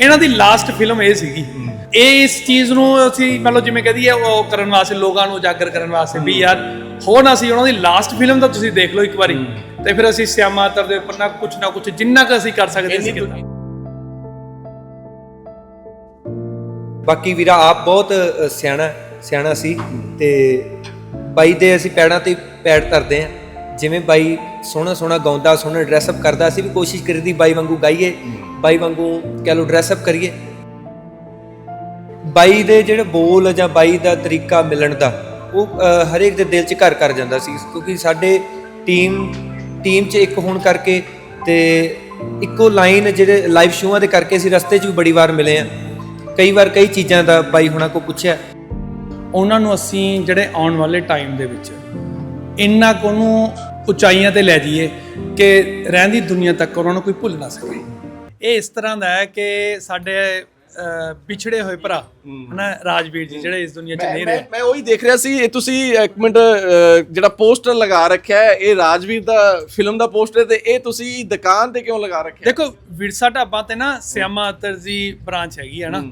ਇਹਨਾਂ ਦੀ last film ਇਹ ਸੀਗੀ। ਇਹ ਇਸ ਚੀਜ਼ ਨੂੰ ਅਸੀਂ ਮਤਲਬ ਜਿਵੇਂ ਕਹਦੀ ਹੈ ਉਹ ਕਰਨ ਵਾਸਤੇ ਲੋਕਾਂ ਨੂੰ ਉਜਾਗਰ ਕਰਨ ਵਾਸਤੇ ਵੀ ਯਾਰ ਹੋ ਨਾ ਸੀ ਉਹਨਾਂ ਦੀ ਲਾਸਟ ਫਿਲਮ ਤਾਂ ਤੁਸੀਂ ਦੇਖ ਲਓ ਇੱਕ ਵਾਰੀ। ਤੇ ਫਿਰ ਅਸੀਂ ਸਿਆਮਾ ਅਤਰ ਦੇ ਉੱਪਰ ਨਾ ਕੁਝ ਨਾ ਕੁਝ ਜਿੰਨਾ ਕੁ ਅਸੀਂ ਕਰ ਸਕਦੇ ਸੀ ਕੀਤਾ ਬਾਕੀ ਵੀਰਾ ਆਪ ਬਹੁਤ ਸਿਆਣਾ ਸਿਆਣਾ ਸੀ ਤੇ ਬਾਈ ਦੇ ਅਸੀਂ ਪੈੜਾਂ ਤੇ ਪੈੜ ਧਰਦੇ ਆ। ਜਿਵੇਂ ਬਾਈ ਸੋਹਣਾ ਸੋਹਣਾ ਗਾਉਂਦਾ, ਸੋਹਣਾ ਡਰੈਸ ਅਪ ਕਰਦਾ, ਅਸੀਂ ਵੀ ਕੋਸ਼ਿਸ਼ ਕਰੀਦੀ ਬਾਈ ਵਾਂਗੂ ਗਾਈਏ, ਬਾਈ ਵਾਂਗੂ ਕਹਿ ਲਓ ਡਰੈਸ ਅਪ ਕਰੀਏ। ਬਾਈ ਦੇ ਜਿਹੜੇ ਬੋਲ ਜਾਂ ਬਾਈ ਦਾ ਤਰੀਕਾ ਮਿਲਣ ਦਾ, ਉਹ ਹਰੇਕ ਦੇ ਦਿਲ 'ਚ ਘਰ ਕਰ ਜਾਂਦਾ ਸੀ, ਕਿਉਂਕਿ ਸਾਡੇ ਟੀਮ ਟੀਮ 'ਚ ਇੱਕ ਹੋਣ ਕਰਕੇ ਤੇ ਇੱਕੋ ਲਾਈਨ ਜਿਹੜੇ ਲਾਈਵ ਸ਼ੋਆਂ ਦੇ ਕਰਕੇ ਅਸੀਂ ਰਸਤੇ 'ਚ ਵੀ ਬੜੀ ਵਾਰ ਮਿਲੇ ਆ ਕਈ ਵਾਰ ਕਈ ਚੀਜ਼ਾਂ ਦਾ ਬਾਈ ਹੁਣਾਂ ਕੋ ਪੁੱਛਿਆ। ਉਹਨਾਂ ਨੂੰ ਅਸੀਂ ਜਿਹੜੇ ਆਉਣ ਵਾਲੇ ਟਾਈਮ ਦੇ ਵਿੱਚ ਇੰਨਾ ਕੁ ਉਹਨੂੰ ਉਚਾਈਆਂ ਤੇ ਲੈ ਜਾਈਏ ਕਿ ਰਹਿੰਦੀ ਦੁਨੀਆ ਤੱਕ ਉਹਨਾਂ ਨੂੰ ਕੋਈ ਭੁੱਲ ਨਾ ਸਕੇ। ਇਹ ਇਸ ਤਰ੍ਹਾਂ ਦਾ ਹੈ ਕਿ ਸਾਡੇ ਅਹ, ਵਿਛੜੇ ਹੋਏ ਭਰਾ ਹਨਾ ਰਾਜਵੀਰ ਜੀ ਜਿਹੜੇ ਇਸ ਦੁਨੀਆ 'ਚ ਨਹੀਂ ਮੈਂ ਰਹੇ। ਮੈਂ ਉਹੀ ਦੇਖ ਰਿਹਾ ਸੀ ਇਹ ਤੁਸੀਂ ਇੱਕ ਮਿੰਟ ਅਹ, ਜਿਹੜਾ ਪੋਸਟਰ ਲਗਾ ਰੱਖਿਆ ਹੈ ਇਹ ਰਾਜਵੀਰ ਦਾ ਫਿਲਮ ਦਾ ਪੋਸਟਰ ਤੇ ਇਹ ਤੁਸੀਂ ਦੁਕਾਨ ਤੇ ਕਿਉਂ ਲਗਾ ਰੱਖਿਆ? ਦੇਖੋ ਵਿਰਸਾ ਢਾਬਾ ਤੇ ਨਾ ਸਿਆਮਾ ਅਤਰ ਦੀ ਬ੍ਰਾਂਚ ਹੈਗੀ ਹੈ ਨਾ।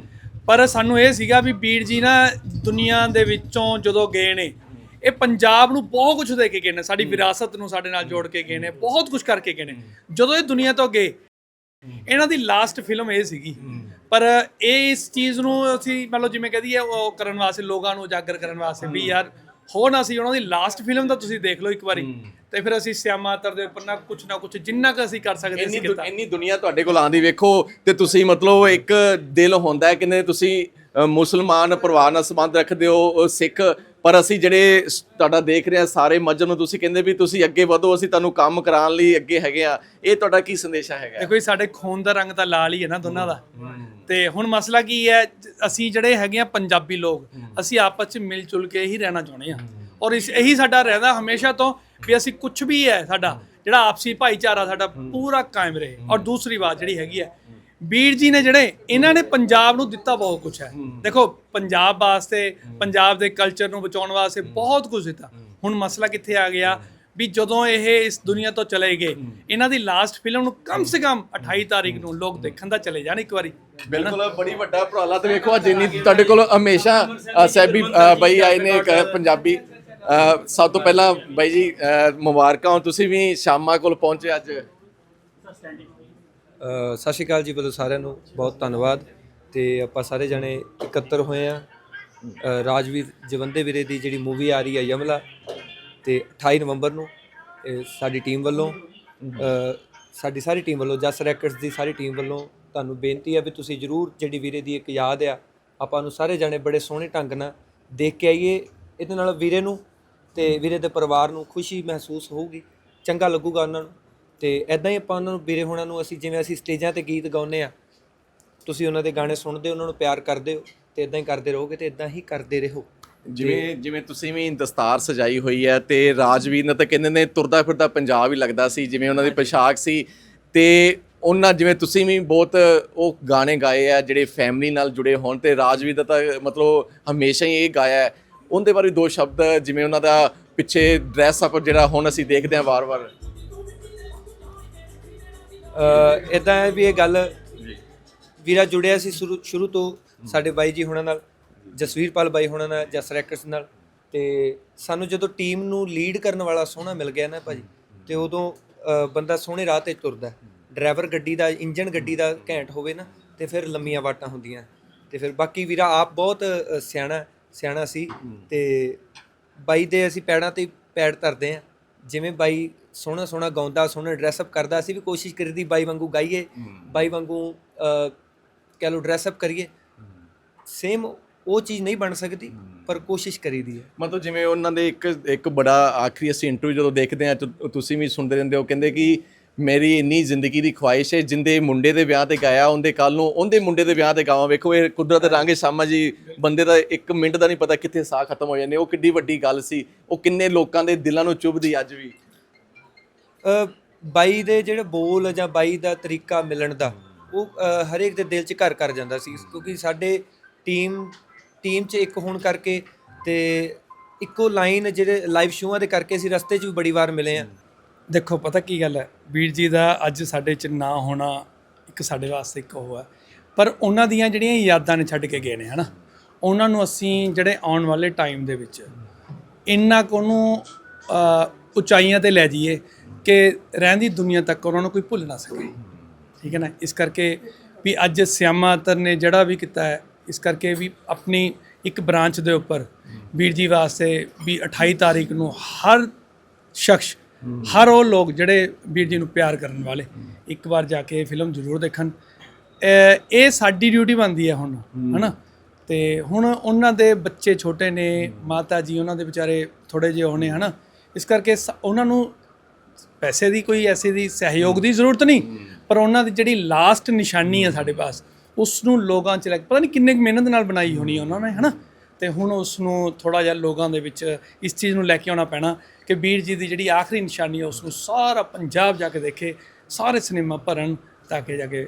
ਪਰ ਸਾਨੂੰ ਇਹ ਸੀਗਾ ਵੀ ਵੀਰ ਜੀ ਨਾ ਦੁਨੀਆ ਦੇ ਵਿੱਚੋਂ ਜਦੋਂ ਗਏ ਨੇ ਇਹ ਪੰਜਾਬ ਨੂੰ ਬਹੁਤ ਕੁਝ ਦੇ ਕੇ ਗਏ ਨੇ ਸਾਡੀ ਵਿਰਾਸਤ ਨੂੰ ਸਾਡੇ ਨਾਲ ਜੋੜ ਕੇ ਗਏ ਨੇ ਬਹੁਤ ਕੁਝ ਕਰਕੇ ਗਏ ਨੇ। ਜਦੋਂ ਇਹ ਦੁਨੀਆ ਤੋਂ ਗਏ ਇਹਨਾਂ ਦੀ ਲਾਸਟ ਫਿਲਮ ਇਹ ਸੀਗੀ। ਪਰ ਇਹ ਇਸ ਚੀਜ਼ ਨੂੰ ਅਸੀਂ ਮਤਲਬ ਜਿਵੇਂ ਕਹਦੀ ਹੈ ਉਹ ਕਰਨ ਵਾਸਤੇ ਲੋਕਾਂ ਨੂੰ ਉਜਾਗਰ ਕਰਨ ਵਾਸਤੇ ਵੀ ਯਾਰ ਹੋ ਨਾ ਸੀ ਉਹਨਾਂ ਦੀ ਲਾਸਟ ਫਿਲਮ ਤਾਂ ਤੁਸੀਂ ਦੇਖ ਲਓ ਇੱਕ ਵਾਰੀ ਤੇ ਫਿਰ ਅਸੀਂ ਸਿਆਮਾ ਅਤਰ ਦੇ ਉੱਪਰ ਨਾ ਕੁਝ ਨਾ ਕੁਝ ਜਿੰਨਾ ਕੁ ਅਸੀਂ ਕਰ ਸਕਦੇ ਸੀ ਕੀਤਾ। ਇੰਨੀ ਦੁਨੀਆ ਤੁਹਾਡੇ ਕੋਲ ਆਂਦੀ ਵੇਖੋ ਤੇ ਤੁਸੀਂ ਮਤਲਬ ਇੱਕ ਦਿਲ ਹੁੰਦਾ ਹੈ ਕਿ ਤੁਸੀਂ ਮੁਸਲਮਾਨ ਪਰਿਵਾਰ ਨਾਲ ਸੰਬੰਧ ਰੱਖਦੇ ਹੋ ਸਿੱਖ ਪਰ ਅਸੀਂ ਜਿਹੜੇ ਤੁਹਾਡਾ ਦੇਖ ਰਹੇ ਸਾਰੇ ਮਜਰ ਨੂੰ ਤੁਸੀਂ ਕਹਿੰਦੇ ਵੀ ਤੁਸੀਂ ਅੱਗੇ ਵਧੋ ਅਸੀਂ ਤੁਹਾਨੂੰ ਕੰਮ ਕਰਾਉਣ ਲਈ ਅੱਗੇ ਹੈਗੇ ਆ ਇਹ ਤੁਹਾਡਾ ਕੀ ਸੰਦੇਸ਼ਾ ਹੈਗਾ? ਦੇਖੋ ਜੀ ਸਾਡੇ ਖੂਨ ਦਾ ਰੰਗ ਤਾਂ ਲਾਲ ਹੀ ਹੈ ਨਾ ਦੋਨਾਂ ਦਾ। ਤੇ ਹੁਣ ਮਸਲਾ ਕੀ ਹੈ ਅਸੀਂ ਜਿਹੜੇ ਹੈਗੇ ਆ ਪੰਜਾਬੀ ਲੋਕ ਅਸੀਂ ਆਪਸ ਚ ਮਿਲ ਜੁਲ ਕੇ ਹੀ ਰਹਿਣਾ ਚਾਹੁੰਦੇ ਆ ਔਰ ਇਸ ਇਹੀ ਸਾਡਾ ਰਹਿਦਾ ਹਮੇਸ਼ਾ ਤੋਂ ਵੀ ਅਸੀਂ ਕੁਝ ਵੀ ਹੈ ਸਾਡਾ ਜਿਹੜਾ ਆਪਸੀ ਭਾਈਚਾਰਾ ਸਾਡਾ ਪੂਰਾ ਕਾਇਮ ਰਹੇ। ਔਰ ਦੂਸਰੀ ਬਾਤ ਜਿਹੜੀ ਹੈਗੀ ਹੈ ਵੀਰ ਜੀ ਨੇ ਜਿਹੜੇ ਇਹਨਾਂ ਨੇ ਪੰਜਾਬ ਨੂੰ ਦਿੱਤਾ ਬਹੁਤ ਕੁਝ ਹੈ। ਦੇਖੋ ਪੰਜਾਬ ਵਾਸਤੇ ਪੰਜਾਬ ਦੇ ਕਲਚਰ ਨੂੰ ਬਚਾਉਣ ਵਾਸਤੇ ਬਹੁਤ ਕੁਝ ਦਿੱਤਾ। ਹੁਣ ਮਸਲਾ ਕਿੱਥੇ ਆ ਗਿਆ ਵੀ ਜਦੋਂ ਇਹ ਇਸ ਦੁਨੀਆ ਤੋਂ ਚਲੇ ਗਏ ਇਹਨਾਂ ਦੀ ਲਾਸਟ ਫਿਲਮ ਨੂੰ ਕਮ ਸੇ ਕਮ 28 ਤਾਰੀਖ ਨੂੰ ਲੋਕ ਦੇਖਣ ਦਾ ਚਲੇ ਜਾਣ ਇੱਕ ਵਾਰੀ। ਬਿਲਕੁਲ ਬੜੀ ਵੱਡਾ ਉਪਰਾਲਾ। ਤੇ ਵੇਖੋ ਅੱਜ ਇੰਨੀ ਤੁਹਾਡੇ ਕੋਲ ਹਮੇਸ਼ਾ ਸੈਬੀ ਬਾਈ ਆਏ ਨੇ ਇੱਕ ਪੰਜਾਬੀ ਸਭ ਤੋਂ ਪਹਿਲਾਂ ਬਾਈ ਜੀ ਮੁਬਾਰਕਾਂ। ਤੁਸੀਂ ਵੀ ਸ਼ਾਮਾ ਕੋਲ ਪਹੁੰਚੇ ਅੱਜ। ਸਤਿ ਸ਼੍ਰੀ ਅਕਾਲ ਜੀ ਬਦੋ ਸਾਰਿਆਂ ਨੂੰ ਬਹੁਤ ਧੰਨਵਾਦ ਤੇ ਆਪਾਂ ਸਾਰੇ ਜਣੇ ਇਕੱਤਰ ਹੋਏ ਆ ਰਾਜਵੀਰ ਜਵੰਦੇ ਵੀਰੇ ਦੀ ਜਿਹੜੀ ਮੂਵੀ ਆ ਰਹੀ ਹੈ ਯਮਲਾ ਤੇ 28 ਨਵੰਬਰ ਨੂੰ ਸਾਡੀ ਟੀਮ ਵੱਲੋਂ ਸਾਡੀ ਸਾਰੀ ਟੀਮ ਵੱਲੋਂ, ਜਸ ਰੈਕਟਸ ਦੀ ਸਾਰੀ ਟੀਮ ਵੱਲੋਂ ਤੁਹਾਨੂੰ ਬੇਨਤੀ ਹੈ ਵੀ ਤੁਸੀਂ ਜਰੂਰ ਜਿਹੜੀ ਵੀਰੇ ਦੀ ਇੱਕ ਯਾਦ ਆ, ਆਪਾਂ ਨੂੰ ਸਾਰੇ ਜਣੇ ਬੜੇ ਸੋਹਣੇ ਢੰਗ ਨਾਲ ਦੇਖ ਕੇ ਆਈਏ ਇਹਦੇ ਨਾਲ ਵੀਰੇ ਨੂੰ ਤੇ ਵੀਰੇ ਦੇ ਪਰਿਵਾਰ ਨੂੰ ਖੁਸ਼ੀ ਮਹਿਸੂਸ ਹੋਊਗੀ, ਚੰਗਾ ਲੱਗੂਗਾ ਉਹਨਾਂ ਨੂੰ। ਤੇ ਐਦਾਂ ਹੀ ਆਪਾਂ ਉਹਨਾਂ ਨੂੰ ਵੀਰੇ ਹੋਣਾ ਨੂੰ ਅਸੀਂ ਜਿਵੇਂ ਅਸੀਂ ਸਟੇਜਾਂ ਤੇ ਗੀਤ ਗਾਉਂਦੇ ਆ ਤੁਸੀਂ ਉਹਨਾਂ ਦੇ ਗਾਣੇ ਸੁਣਦੇ ਹੋ ਉਹਨਾਂ ਨੂੰ ਪਿਆਰ ਕਰਦੇ ਹੋ ਤੇ ਇਦਾਂ ਹੀ ਕਰਦੇ ਰਹੋਗੇ ਤੇ ਇਦਾਂ ਹੀ ਕਰਦੇ ਰਹੋ। ਜਿਵੇਂ ਜਿਵੇਂ ਤੁਸੀਂ ਵੀ ਦਸਤਾਰ ਸਜਾਈ ਹੋਈ ਹੈ ਤੇ ਰਾਜਵੀਰ ਨੇ ਤਾਂ ਕਹਿੰਦੇ ਨੇ ਤੁਰਦਾ ਫਿਰਦਾ ਪੰਜਾਬ ਹੀ ਲੱਗਦਾ ਸੀ ਜਿਵੇਂ ਉਹਨਾਂ ਦੀ ਪੋਸ਼ਾਕ ਸੀ ਤੇ ਉਹਨਾਂ ਜਿਵੇਂ ਤੁਸੀਂ ਵੀ ਬਹੁਤ ਉਹ ਗਾਣੇ ਗਾਏ ਆ ਜਿਹੜੇ ਫੈਮਿਲੀ ਨਾਲ ਜੁੜੇ ਹੋਣ ਤੇ ਰਾਜਵੀਰ ਦਾ ਤਾਂ ਮਤਲਬ ਹਮੇਸ਼ਾ ਹੀ ਇਹ ਗਾਇਆ ਹੈ। ਉਹਦੇ ਬਾਰੇ ਦੋ ਸ਼ਬਦ ਜਿਵੇਂ ਉਹਨਾਂ ਦਾ ਪਿੱਛੇ ਡਰੈਸ ਅਪ ਜਿਹੜਾ ਹੁਣ ਅਸੀਂ ਦੇਖਦੇ ਹਾਂ ਵਾਰ-ਵਾਰ। ਇਦਾਂ ਹੈ ਵੀ ਇਹ ਗੱਲ ਵੀਰਾ ਜੁੜਿਆ ਸੀ ਸ਼ੁਰੂ ਸ਼ੁਰੂ ਤੋਂ ਸਾਡੇ ਬਾਈ ਜੀ ਹੁਣਾਂ ਨਾਲ ਜਸਵੀਰਪਾਲ ਬਾਈ ਹੁਣਾਂ ਨਾਲ ਜਸ ਰੈਕਟਸ ਨਾਲ। ਤੇ ਸਾਨੂੰ ਜਦੋਂ ਟੀਮ ਨੂੰ ਲੀਡ ਕਰਨ ਵਾਲਾ ਸੋਹਣਾ ਮਿਲ ਗਿਆ ਨਾ ਭਾਜੀ ਤੇ ਉਦੋਂ ਬੰਦਾ ਸੋਹਣੇ ਰਾਹ ਤੇ ਤੁਰਦਾ। ਡਰਾਈਵਰ ਗੱਡੀ ਦਾ ਇੰਜਨ ਗੱਡੀ ਦਾ ਘੈਂਟ ਹੋਵੇ ਨਾ ਤੇ ਫਿਰ ਲੰਮੀਆਂ ਵਾਟਾਂ ਹੁੰਦੀਆਂ। ਤੇ ਫਿਰ ਬਾਕੀ ਵੀਰਾ ਆਪ ਬਹੁਤ ਸਿਆਣਾ ਸਿਆਣਾ ਸੀ। ਤੇ ਬਾਈ ਦੇ ਅਸੀਂ ਪੈੜਾਂ ਤੇ ਪੈੜ ਧਰਦੇ ਆ ਜਿਵੇਂ ਬਾਈ ਸੋਹਣਾ ਸੋਹਣਾ ਗਾਉਂਦਾ ਸੋਹਣਾ ਡਰੈਸ ਅਪ ਕਰਦਾ ਅਸੀਂ ਵੀ ਕੋਸ਼ਿਸ਼ ਕਰੀਦੀ ਬਾਈ ਵਾਂਗੂ ਗਾਈਏ ਬਾਈ ਵਾਂਗੂ ਕਹਿ ਲਓ ਡਰੈਸ ਅਪ ਕਰੀਏ। ਸੇਮ ਉਹ ਚੀਜ਼ ਨਹੀਂ ਬਣ ਸਕਦੀ ਪਰ ਕੋਸ਼ਿਸ਼ ਕਰੀਦੀ ਹੈ। ਮਤਲਬ ਜਿਵੇਂ ਉਹਨਾਂ ਦੇ ਇੱਕ ਇੱਕ ਬੜਾ ਆਖਰੀ ਅਸੀਂ ਇੰਟਰਵਿਊ ਜਦੋਂ ਦੇਖਦੇ ਆ ਤੁਸੀਂ ਵੀ ਸੁਣਦੇ ਰਹਿੰਦੇ ਹੋ ਕਹਿੰਦੇ ਕਿ ਮੇਰੀ ਇੰਨੀ ਜ਼ਿੰਦਗੀ ਦੀ ਖੁਆਇਸ਼ ਹੈ ਜਿੰਦੇ ਮੁੰਡੇ ਦੇ ਵਿਆਹ ਤੇ ਗਾਇਆ ਉਹਦੇ ਕੱਲ ਨੂੰ ਉਹਦੇ ਮੁੰਡੇ ਦੇ ਵਿਆਹ ਤੇ ਗਾਵਾਂ ਵੇਖੋ ਇਹ ਕੁਦਰਤ ਰੰਗ ਸਾਮਾ ਜੀ ਬੰਦੇ ਦਾ ਇੱਕ ਮਿੰਟ ਦਾ ਨਹੀਂ ਪਤਾ ਕਿੱਥੇ ਸਾਹ ਖਤਮ ਹੋ ਜਾਂਦੇ ਉਹ ਕਿੱਡੀ ਵੱਡੀ ਗੱਲ ਸੀ ਉਹ ਕਿੰਨੇ ਲੋਕਾਂ ਦੇ ਦਿਲਾਂ ਨੂੰ ਚੁਭਦੀ ਅੱਜ ਵੀ। ਅ, ਬਾਈ ਦੇ ਜਿਹੜੇ ਬੋਲ ਜਾਂ ਬਾਈ ਦਾ ਤਰੀਕਾ ਮਿਲਣ ਦਾ ਉਹ ਹਰੇਕ ਦੇ ਦਿਲ 'ਚ ਘਰ ਕਰ ਜਾਂਦਾ ਸੀ ਕਿਉਂਕਿ ਸਾਡੇ ਟੀਮ ਟੀਮ 'ਚ ਇੱਕ ਹੋਣ ਕਰਕੇ ਤੇ ਇੱਕੋ ਲਾਈਨ ਜਿਹੜੇ ਲਾਈਵ ਸ਼ੋਆਂ ਦੇ ਕਰਕੇ ਅਸੀਂ ਰਸਤੇ 'ਚ ਵੀ ਬੜੀ ਵਾਰ ਮਿਲੇ ਆ ਦੇਖੋ, ਪਤਾ ਕੀ ਗੱਲ ਹੈ? ਵੀਰ ਜੀ ਦਾ ਅੱਜ ਸਾਡੇ ਚ ਨਾ ਹੋਣਾ ਇੱਕ ਸਾਡੇ ਵਾਸਤੇ ਇੱਕ ਉਹ ਹੈ। ਪਰ ਉਹਨਾਂ ਦੀਆਂ ਜਿਹੜੀਆਂ ਯਾਦਾਂ ਨੇ ਛੱਡ ਕੇ ਗਏ ਨੇ, ਹਨਾ? ਉਹਨਾਂ ਨੂੰ ਅਸੀਂ ਜਿਹੜੇ ਆਉਣ ਵਾਲੇ ਟਾਈਮ ਦੇ ਵਿੱਚ ਇੰਨਾ ਕੁ ਉਹਨੂੰ ਉਚਾਈਆਂ ਤੇ ਲੈ ਜਾਈਏ ਕਿ ਰਹਿੰਦੀ ਦੁਨੀਆ ਤੱਕ ਉਹਨਾਂ ਨੂੰ ਕੋਈ ਭੁੱਲ ਨਾ ਸਕੇ। ਠੀਕ ਹੈ ਨਾ? ਇਸ ਕਰਕੇ ਵੀ ਅੱਜ ਸਿਆਮਾਤਰ ਨੇ ਜਿਹੜਾ ਵੀ ਕੀਤਾ ਹੈ, ਇਸ ਕਰਕੇ ਵੀ ਆਪਣੀ ਇੱਕ ਬ੍ਰਾਂਚ ਦੇ ਉੱਪਰ ਵੀਰ ਜੀ ਵਾਸਤੇ ਵੀ 28 ਤਾਰੀਖ ਨੂੰ ਹਰ ਸ਼ਖਸ ਹਰ ਉਹ ਲੋਕ ਜਿਹੜੇ ਵੀਰ ਜੀ ਨੂੰ ਪਿਆਰ ਕਰਨ ਵਾਲੇ ਇੱਕ ਵਾਰ ਜਾ ਕੇ ਇਹ ਫਿਲਮ ਜ਼ਰੂਰ ਦੇਖਣ। ਇਹ ਸਾਡੀ ਡਿਊਟੀ ਬਣਦੀ ਹੈ ਹੁਣ ਹਨਾ? ਤੇ ਹੁਣ ਉਹਨਾਂ ਦੇ ਬੱਚੇ ਛੋਟੇ ਨੇ ਮਾਤਾ ਜੀ ਉਹਨਾਂ ਦੇ ਵਿਚਾਰੇ ਥੋੜੇ ਜਿਹੇ ਹੋਣੇ ਹਨਾ? ਇਸ ਕਰਕੇ ਉਹਨਾਂ ਨੂੰ ਪੈਸੇ ਦੀ ਕੋਈ ਐਸੀ ਦੀ ਸਹਿਯੋਗ ਦੀ ਜ਼ਰੂਰਤ ਨਹੀਂ ਪਰ ਉਹਨਾਂ ਦੀ ਜਿਹੜੀ ਲਾਸਟ ਨਿਸ਼ਾਨੀ ਹੈ ਸਾਡੇ ਪਾਸ ਉਸ ਨੂੰ ਲੋਕਾਂ 'ਚ ਲੱਗ ਪਤਾ ਨਹੀਂ ਕਿੰਨੇ ਕੁ ਮਿਹਨਤ ਨਾਲ ਬਣਾਈ ਹੋਣੀ ਉਹਨਾਂ ਨੇ ਹਨਾ? ਤੇ ਹੁਣ ਉਸ ਨੂੰ ਥੋੜਾ ਜਿਹਾ ਲੋਕਾਂ ਦੇ ਵਿੱਚ ਇਸ ਚੀਜ਼ ਨੂੰ ਲੈ ਕੇ ਆਉਣਾ ਪੈਣਾ ਕਿ ਵੀਰ ਜੀ ਦੀ ਜਿਹੜੀ ਆਖਰੀ ਨਿਸ਼ਾਨੀ ਹੈ ਉਸ ਨੂੰ ਸਾਰਾ ਪੰਜਾਬ ਜਾ ਕੇ ਦੇਖੇ, ਸਾਰੇ ਸਿਨੇਮਾ ਭਰਨ, ਤਾਂ ਕਿ ਜਾ ਕੇ